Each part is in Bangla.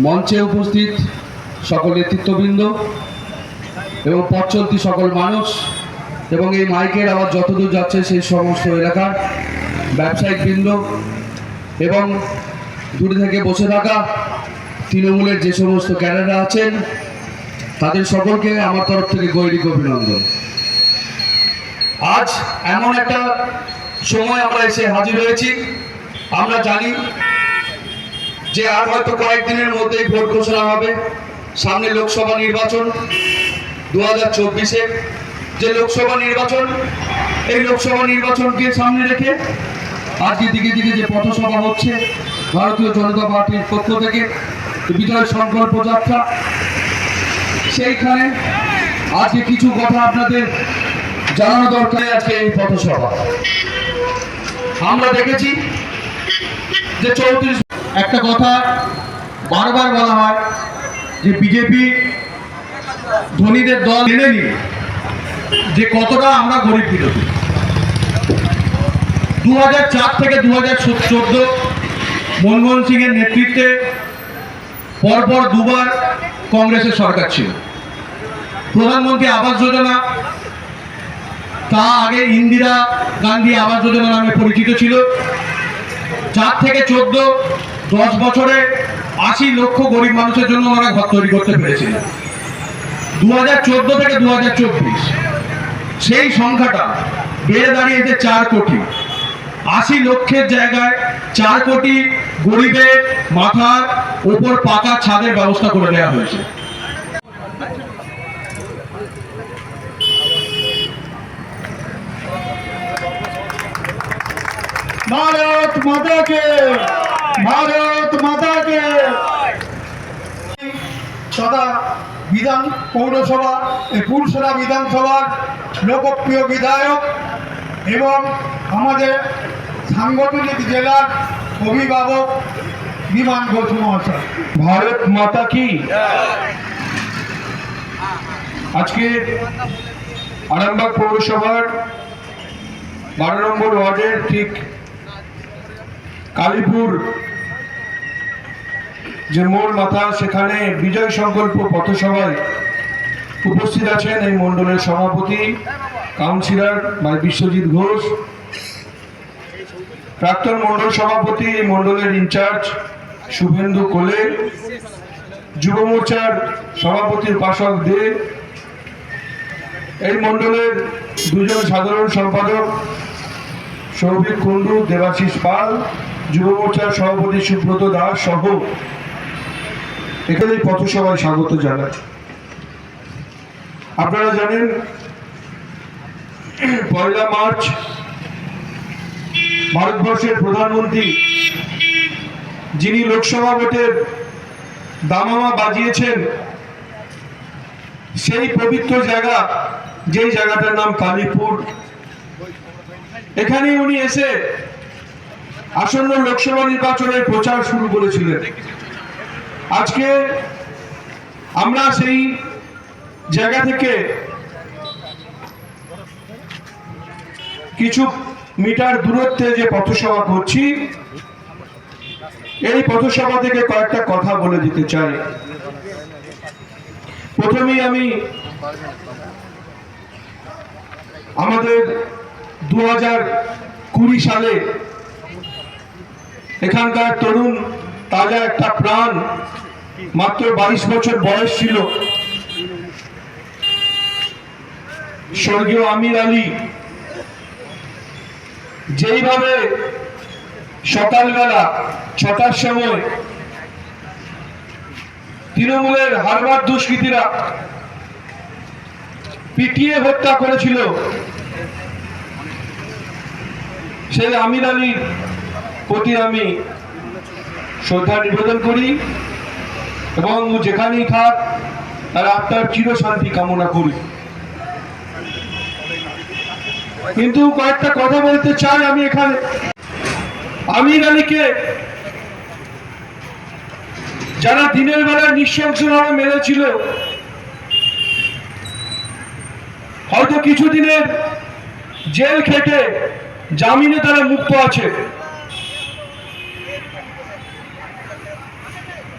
মঞ্চে উপস্থিত সকল নেতৃত্ববৃন্দ এবং পথ চলতি সকল মানুষ এবং এই মাইকের আবার যতদূর যাচ্ছে সেই সমস্ত এলাকার ব্যবসায়িক বৃন্দ এবং দূরে থেকে বসে থাকা তৃণমূলের যে সমস্ত ক্যাডাররা আছেন, তাদের সকলকে আমার তরফ থেকে গৈরিক অভিনন্দন। আজ এমন একটা সময় আমরা এসে হাজির হয়েছি। আমরা জানি যে আর হয়তো কয়েকদিনের মধ্যেই ভোট ঘোষণা হবে, সামনে লোকসভা নির্বাচন দু হাজার চব্বিশে। যে লোকসভা নির্বাচন, এই লোকসভা নির্বাচনকে সামনে রেখে আজকে দিকে দিকে যে পথসভা হচ্ছে ভারতীয় জনতা পার্টির পক্ষ থেকে বিজয় সংকল্প যাত্রা, সেইখানে আজকে কিছু কথা আপনাদের জানানো দরকার আজকে এই পথসভা। আমরা দেখেছি যে চৌত্রিশ একটা কথা বারবার বলা হয় যে বিজেপি ধনীদের দল মেনে নিয়ে যে কতটা আমরা গরিব বিরোধী। দু থেকে দু হাজার চোদ্দ মনমোহন সিংয়ের নেতৃত্বে পরপর দুবার কংগ্রেসের সরকার ছিল। প্রধানমন্ত্রী আবাস যোজনা, তা আগে ইন্দিরা গান্ধী আবাস যোজনা নামে পরিচিত ছিল। চার থেকে চোদ্দ দশ বছরে আশি লক্ষ গরিব মানুষের জন্য ওনারা ঘর তৈরি করতে পেরেছিলেন। দু হাজার চোদ্দ থেকে দু হাজার চব্বিশ। সেই সংখ্যাটা বেড়ে দাঁড়িয়েছে চার কোটি। আশি লক্ষের জায়গায় চার কোটি গরিবের মাথার ওপর পাকা ছাদের ব্যবস্থা করে দেওয়া হয়েছে। ভারত মাতাকে। ভারত মাতাকে। সদা বিধান পৌরসভা, এই পুরসভা বিধানসভার লোকপ্রিয় বিধায়ক এবং আমাদের সাংগঠনিক জেলার অভিভাবক বিমান ঘোষ মহাশয়। ভারত মাতা কি? আজকে আরামবাগ পৌরসভার বারো নম্বর ওয়ার্ডের ঠিক কালীপুর যে মোড় মাথা, সেখানে বিজয় সংকল্প পথসভায় উপস্থিত আছেন এই মণ্ডলের সভাপতি, কাউন্সিলর মানে বিশ্বজিৎ ঘোষ, প্রাক্তন মণ্ডল সভাপতি এই মণ্ডলের ইনচার্জ শুভেন্দু কোলে, যুব মোর্চার সভাপতি উপাসক দে, এই মণ্ডলের দুজন সাধারণ সম্পাদক সৌভিক কুণ্ডু, দেবাশিস পাল, যুব মোর্চার সভাপতি সুব্রত দাস সহ এখানে পথসভায় স্বাগত জানাই। আপনারা জানেন, পয়লা মার্চ ভারতবর্ষের প্রধানমন্ত্রী যিনি লোকসভা ভোটের দামামা বাজিয়েছেন, সেই পবিত্র জায়গা, যেই জায়গাটার নাম কালীপুর। এখানে উনি এসে আসন্ন লোকসভা নির্বাচনের প্রচার শুরু করেছিলেন। আজকে আমরা সেই জায়গা থেকে কিছু মিটার দূরত্বে যে পথসভা করছি, এই পথসভা থেকে কয়েকটা কথা বলে দিতে চাই। প্রথমেই আমি আমাদের দু হাজার কুড়ি সালে এখানকার তরুণ তাজা একটা প্রাণ মাত্র বাইশ বছর বয়স ছিল। স্বর্গীয় আমির আলী যেইভাবে সকালবেলা ছটার সময় তৃণমূলের হারবার দুষ্কৃতীরা পিটিয়ে হত্যা করেছিল, সেই আমির আলীর প্রতি আমি শ্রদ্ধা নিবেদন করি এবং যেখানেই থাক, তার আত্মার চিরশান্তি কামনা করি। কিন্তু কয়েকটা কথা বলতে চাই আমি এখানে। আমির আলীকে যারা দিনের বেলা নৃশংসভাবে মেরেছিল, হয়তো কিছুদিনের জেল খেটে জামিনে তারা মুক্ত আছে।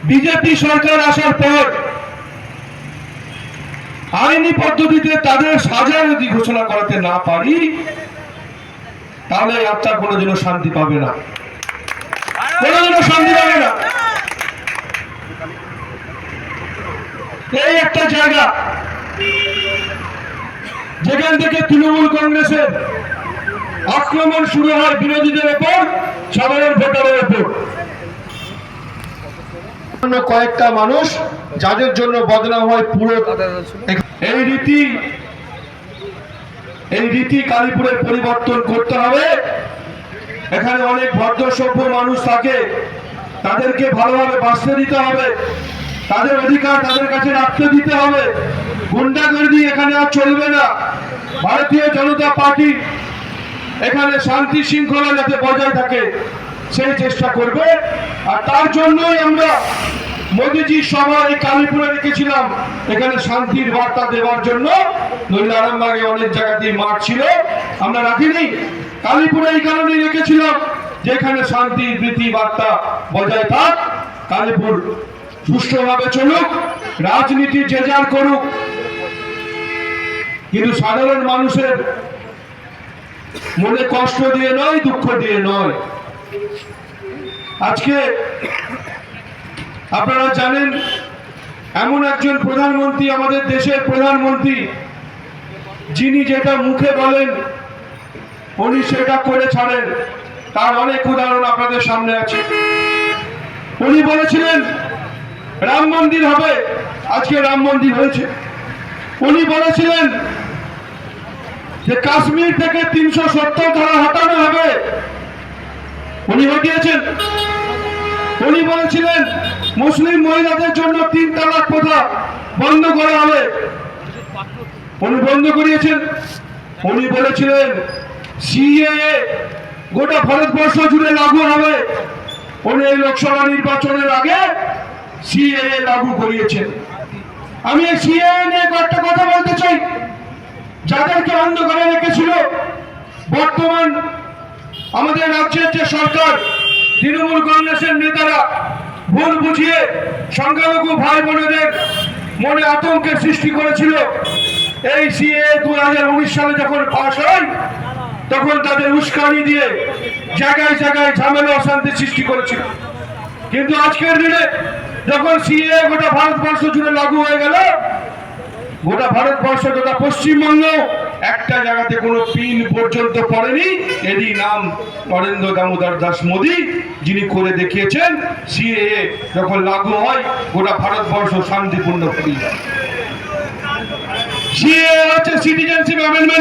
বিজেপি সরকার আসার পর আইনি পদ্ধতিতে তাদের সাজা যদি ঘোষণা করাতে না পারি, তাহলে এই আত্মা কোনোদিনও শান্তি পাবে না। কোনোদিনও শান্তি পাবে না। এই একটা জায়গা যেখান থেকে তৃণমূল কংগ্রেসের আক্রমণ শুরু হয় বিরোধীদের ওপর, সাধারণ ভোটারের ওপর। অন্য কয়েকটা মানুষ যাদের জন্য বদনাম হয় পুরো এই রীতি এই রীতি কালীপুরের পরিবর্তন করতে হবে। এখানে অনেক ভদ্র সভ্য মানুষ থাকে, তাদেরকে ভালোভাবে বাঁচতে দিতে হবে, তাদের অধিকার তাদের কাছে রাখতে দিতে হবে। গুন্ডাগর্দি এখানে আর চলবে না। ভারতীয় জনতা পার্টি এখানে শান্তি শৃঙ্খলা যাতে বজায় থাকে। সেই চেষ্টা করবে। আর তার জন্যই আমরা মোদিজির সভা এই কালীপুরে রেখেছিলাম। এখানে শান্তির বার্তা দেওয়ার জন্য। নইলে অনেক জায়গাতেই মাঠ ছিল। আমরা রাখিনি। কালীপুরে এই কারণেই রেখেছিলাম যেখানে শান্তির রীতি বার্তা বজায় থাক। কালীপুর সুষ্ঠুভাবে চলুক, রাজনীতি যে যার করুক। কিন্তু সাধারণ মানুষের মনে কষ্ট দিয়ে নয়, দুঃখ দিয়ে নয়। আজকে আপনারা জানেন, এমন একজন প্রধানমন্ত্রী আমাদের দেশের প্রধানমন্ত্রী, যিনি যেটা মুখে বলেন, উনি সেটা করে ছাড়েন। তার অনেক উদাহরণ আপনাদের সামনে আছে। উনি বলেছিলেন, রাম মন্দির হবে। আজকে রাম মন্দির হয়েছে। উনি বলেছিলেন যে কাশ্মীর থেকে তিনশো সত্তর ধারা হটানো হবে। উনি হটিয়েছেন। উনি বলেছিলেন, মুসলিম মহিলাদের জন্য তিন তালাক প্রথা বন্ধ করা হবে। উনি বন্ধ করিয়েছেন। উনি বলেছিলেন সিএ গোটা ভারতবর্ষ জুড়ে লাগু হবে। উনি এই লোকসভা নির্বাচনের আগে সিএ লাগু করিয়েছেন। আমি এই সিএ নিয়ে কয়েকটা কথা বলতে চাই। যাদেরকে অন্ধকারে রেখেছিল, বর্তমান আমাদের রাজ্যের যে সরকার, তৃণমূল কংগ্রেসের নেতারা ভুল বুঝিয়ে সংখ্যালঘু ভাই বোনেদের মনে আতঙ্কের সৃষ্টি করেছিল। এই সিএ দু হাজার উনিশ সালে যখন পাশ হয়, তখন তাদের উস্কানি দিয়ে জায়গায় জায়গায় ঝামেলা, অশান্তি সৃষ্টি করেছিল। কিন্তু আজকের দিনে যখন সিএ গোটা ভারতবর্ষ জুড়ে লাগু হয়ে গেল, গোটা ভারতবর্ষ গোটা পশ্চিমবঙ্গ একটা জায়গাতে কোনো পিন পর্যন্ত পড়েনি। এরই নাম নরেন্দ্র দামোদর দাস মোদী, যিনি করে দেখিয়েছেন, সিএএ যখন লাগু হয়, গোটা ভারতবর্ষ শান্তিপূর্ণ হয়ে যায়।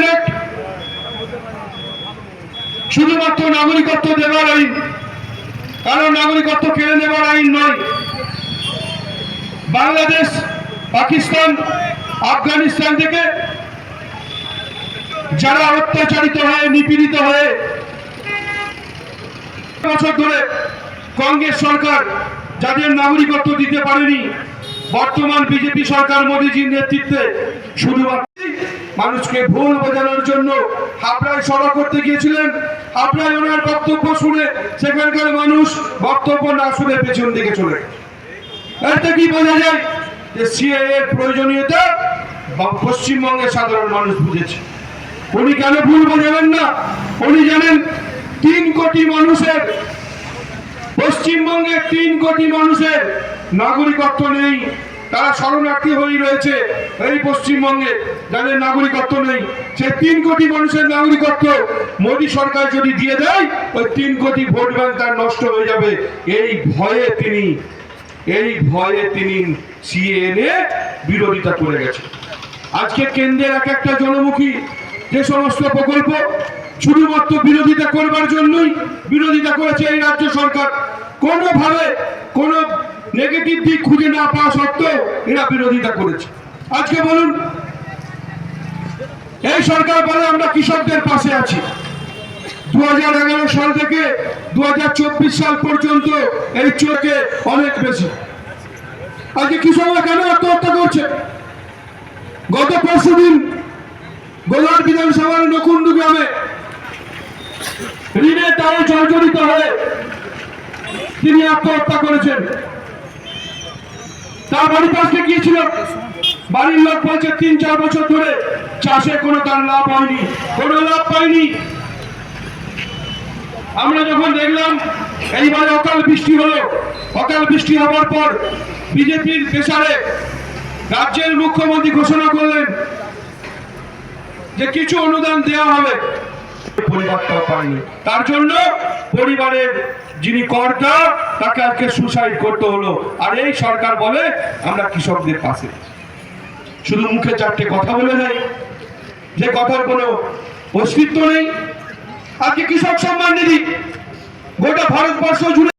অ্যাক্ট শুধুমাত্র নাগরিকত্ব দেওয়ার আইন। কারণ নাগরিকত্ব কেড়ে নেওয়ার আইন নয়। বাংলাদেশ, পাকিস্তান, আফগানিস্তান থেকে যারা অত্যাচারিত হয়ে, নিপীড়িত হয়ে বছর ধরে কংগ্রেস সরকার যাদের নাগরিকত্ব দিতে পারেনি, বর্তমান বিজেপি সরকার মোদীজির নেতৃত্বে শুধুমাত্র মানুষকে ভুল বোঝানোর জন্য হাবড়ায় সভা করতে গিয়েছিলেন। হাবড়ায় ওনার বক্তব্য শুনে সেখানকার মানুষ বক্তব্য না শুনে পেছন দিকে চলে এতে কি বোঝা যায় যে সিএ এর প্রয়োজনীয়তা পশ্চিমবঙ্গের সাধারণ মানুষ বুঝেছে। উনি কেন ভুল বোঝাবেন না? উনি জানেন তিন কোটি মানুষের পশ্চিমবঙ্গের তিন কোটি মানুষের নাগরিকত্ব নেই। তারা শরণার্থী হয়ে রয়েছে এই পশ্চিমবঙ্গে, যাদের নাগরিকত্ব নেই। সে তিন কোটি মানুষের নাগরিকত্ব মোদী সরকার যদি দিয়ে দেয়, ওই তিন কোটি ভোট ব্যাংক তার নষ্ট হয়ে যাবে। এই ভয়ে তিনি, এই ভয়ে তিনি সিএনএ বিরোধিতা করে গেছেন। আজকে কেন্দ্রের এক একটা জনমুখী যে সমস্ত প্রকল্প শুধুমাত্র বিরোধিতা করবার জন্যই বিরোধিতা করেছে এই রাজ্য সরকার, কোনোভাবে কোনো নেগেটিভ দিক খুঁজে না পাওয়া সত্ত্বেও এরা বিরোধিতা করেছে। আজকে বলুন, এই সরকার বলে আমরা কৃষকদের পাশে আছি। দু হাজার এগারো সাল থেকে দু হাজার চব্বিশ সাল পর্যন্ত এই চোখে অনেক বেশি। আজকে কৃষকরা কেন আত্মহত্যা করছে? গত পরশু দিন গোলার বিধানসভার নকুন্ডু গ্রামে ঋণের তারে জর্জরিত হয়ে তিনি আত্মহত্যা করেছেন। তার বাড়িতে আজকে গিয়েছিল। বাড়ির লোক বলছে, তিন, চার বছর ধরে চাষে কোনো তার লাভ হয়নি, কোনো লাভ পায়নি আমরা যখন দেখলাম, এইবারে অকাল বৃষ্টি হলো। অকাল বৃষ্টি হওয়ার পর বিজেপির পেশারে রাজ্যের মুখ্যমন্ত্রী ঘোষণা করলেন যে কিছু অনুদান দেওয়া হবে, পরিবারটাও পায়নি। তার জন্য পরিবারের যিনি কর্তা, তাকে আজকে সুসাইড করতে হলো। আর এই সরকার বলে, আমরা কৃষকদের পাশে। শুধু মুখে চারটে কথা বলে দেয় যে কথার কোনো অস্তিত্ব নেই। আজকে কৃষক সম্মান নিধি, গোটা ভারতবর্ষ জুড়ে